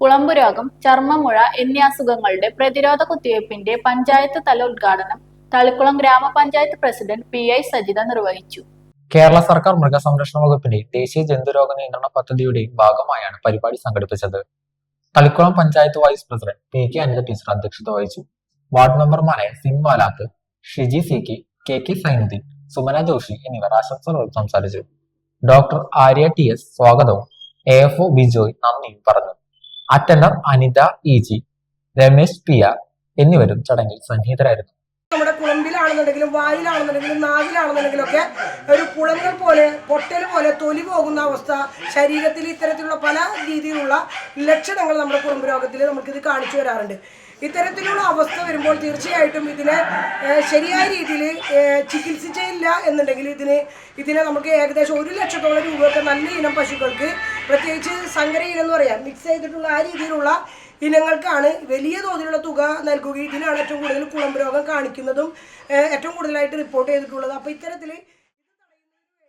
കുളമ്പു രോഗം ചർമ്മമുഴ എന്നീ അസുഖങ്ങളുടെ പ്രതിരോധ കുത്തിവയ്പ്പിന്റെ പഞ്ചായത്ത് തല ഉദ്ഘാടനം തളിക്കുളം ഗ്രാമപഞ്ചായത്ത് പ്രസിഡന്റ് പി ഐ സജിത നിർവഹിച്ചു. കേരള സർക്കാർ മൃഗസംരക്ഷണ വകുപ്പിന്റെ ദേശീയ ജന്തുരോഗ നിയന്ത്രണ പദ്ധതിയുടെയും ഭാഗമായാണ് പരിപാടി സംഘടിപ്പിച്ചത്. Thalikulam panchayat vice president P K Anitha teacher അധ്യക്ഷത വഹിച്ചു. വാർഡ് മെമ്പർമാരായ Singh Valath Shiji C K K K Sainuddin Sumana Joshi എന്നിവർ ആശംസകൾ സംസാരിച്ചു. ഡോക്ടർ ആര്യ ടി എസ് സ്വാഗതവും എ എഫ് ഒ ബിജോയ് നന്ദിയും പറഞ്ഞു. Attender Anitha E G Ramesh P R എന്നിവരും ചടങ്ങിൽ സന്നിഹിതരായിരുന്നു. നമ്മുടെ കുളമ്പിലാണെന്നുണ്ടെങ്കിലും വായിലാണെന്നുണ്ടെങ്കിലും നാവിലാണെന്നുണ്ടെങ്കിലും ഒക്കെ ഒരു കുളങ്ങൾ പോലെ പൊട്ടൽ പോലെ തൊലി പോകുന്ന അവസ്ഥ ശരീരത്തിൽ ഇത്തരത്തിലുള്ള പല രീതിയിലുള്ള ലക്ഷണങ്ങൾ നമ്മുടെ കുളമ്പ് രോഗത്തിൽ നമുക്കിത് കാണിച്ചു വരാറുണ്ട് ഇത്തരത്തിലുള്ള അവസ്ഥ വരുമ്പോൾ തീർച്ചയായിട്ടും ഇതിനെ ശരിയായ രീതിയിൽ ചികിത്സിച്ചില്ല എന്നുണ്ടെങ്കിൽ ഇതിന് ഇതിനെ നമുക്ക് ഏകദേശം ഒരു ലക്ഷത്തോളം രൂപയൊക്കെ നല്ല ഇനം പശുക്കൾക്ക് പ്രത്യേകിച്ച് സങ്കര ഇനം എന്ന് പറയാം. മിക്സ് ചെയ്തിട്ടുള്ള ആ രീതിയിലുള്ള ഇനങ്ങൾക്കാണ് വലിയ തോതിലുള്ള തുക നൽകുകയും ഇതിനാണ് ഏറ്റവും കൂടുതൽ കുളമ്പ് രോഗം കാണിക്കുന്നതും ഏറ്റവും കൂടുതലായിട്ട് റിപ്പോർട്ട് ചെയ്തിട്ടുള്ളത്. അപ്പോൾ ഇത്തരത്തിൽ